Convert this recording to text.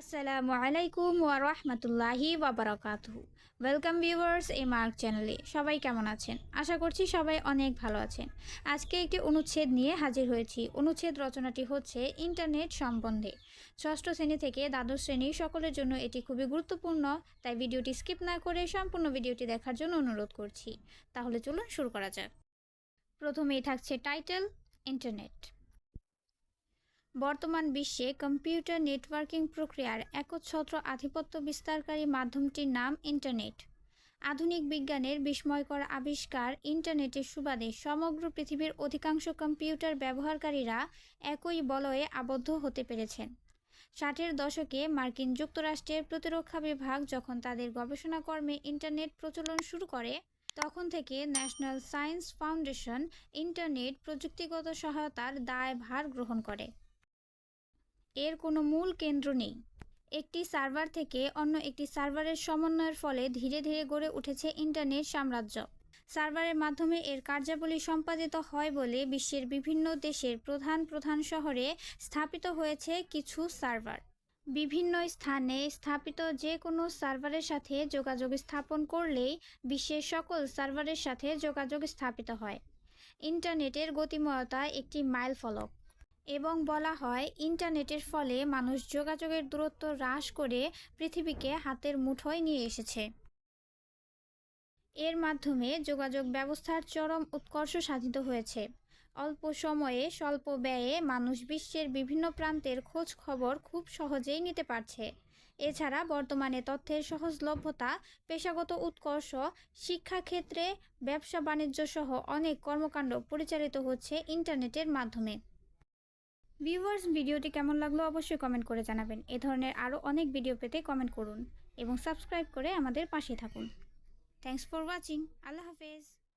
আসসালামু আলাইকুম ওয়া রাহমাতুল্লাহি ওয়া বারাকাতুহু ওয়েলকাম ভিউয়ার্স এই মার্ক চ্যানেলে সবাই কেমন আছেন? আশা করছি সবাই অনেক ভালো আছেন। আজকে একটি অনুচ্ছেদ নিয়ে হাজির হয়েছি। অনুচ্ছেদ রচনাটি হচ্ছে ইন্টারনেট সম্বন্ধে। ষষ্ঠ শ্রেণি থেকে দ্বাদশ শ্রেণি সকলের জন্য এটি খুবই গুরুত্বপূর্ণ, তাই ভিডিওটি স্কিপ না করে সম্পূর্ণ ভিডিওটি দেখার জন্য অনুরোধ করছি। তাহলে চলুন শুরু করা যাক। প্রথমেই থাকছে টাইটেল, ইন্টারনেট। বর্তমান বিশ্বে কম্পিউটার নেটওয়ার্কিং প্রক্রিয়ার একচ্ছত্র আধিপত্য বিস্তারকারী মাধ্যমটির নাম ইন্টারনেট। আধুনিক বিজ্ঞানের বিস্ময়কর আবিষ্কার ইন্টারনেটের সুবাদে সমগ্র পৃথিবীর অধিকাংশ কম্পিউটার ব্যবহারকারীরা একই বলয়ে আবদ্ধ হতে পেরেছেন। ষাটের দশকে মার্কিন যুক্তরাষ্ট্রের প্রতিরক্ষা বিভাগ যখন তাদের গবেষণাকর্মে ইন্টারনেট প্রচলন শুরু করে, তখন থেকে ন্যাশনাল সায়েন্স ফাউন্ডেশন ইন্টারনেট প্রযুক্তিগত সহায়তার দায় ভার গ্রহণ করে। এর কোনো মূল কেন্দ্র নেই। একটি সার্ভার থেকে অন্য একটি সার্ভারের সমন্বয়ের ফলে ধীরে ধীরে গড়ে উঠেছে ইন্টারনেট সাম্রাজ্য। সার্ভারের মাধ্যমে এর কার্যাবলী সম্পাদিত হয় বলে বিশ্বের বিভিন্ন দেশের প্রধান প্রধান শহরে স্থাপিত হয়েছে কিছু সার্ভার। বিভিন্ন স্থানে স্থাপিত যে কোনো সার্ভারের সাথে যোগাযোগ স্থাপন করলেই বিশ্বের সকল সার্ভারের সাথে যোগাযোগ স্থাপিত হয়। ইন্টারনেটের গতিময়তা একটি মাইল ফলক এবং বলা হয়, ইন্টারনেটের ফলে মানুষ যোগাযোগের দূরত্ব হ্রাস করে পৃথিবীকে হাতের মুঠোয় নিয়ে এসেছে। এর মাধ্যমে যোগাযোগ ব্যবস্থার চরম উৎকর্ষ সাধিত হয়েছে। অল্প সময়ে, স্বল্প ব্যয়ে মানুষ বিশ্বের বিভিন্ন প্রান্তের খোঁজ খবর খুব সহজেই নিতে পারছে। এছাড়া বর্তমানে তথ্যের সহজলভ্যতা, পেশাগত উৎকর্ষ, শিক্ষাক্ষেত্রে ব্যবসা বাণিজ্য সহ অনেক কর্মকাণ্ড পরিচালিত হচ্ছে ইন্টারনেটের মাধ্যমে। ভিউয়ার্স, ভিডিওটি কেমন লাগল অবশ্যই কমেন্ট করে জানাবেন। এ ধরনের আরও অনেক ভিডিও পেতে কমেন্ট করুন এবং সাবস্ক্রাইব করে আমাদের পাশে থাকুন। থ্যাংকস ফর ওয়াচিং আল্লাহ হাফেজ।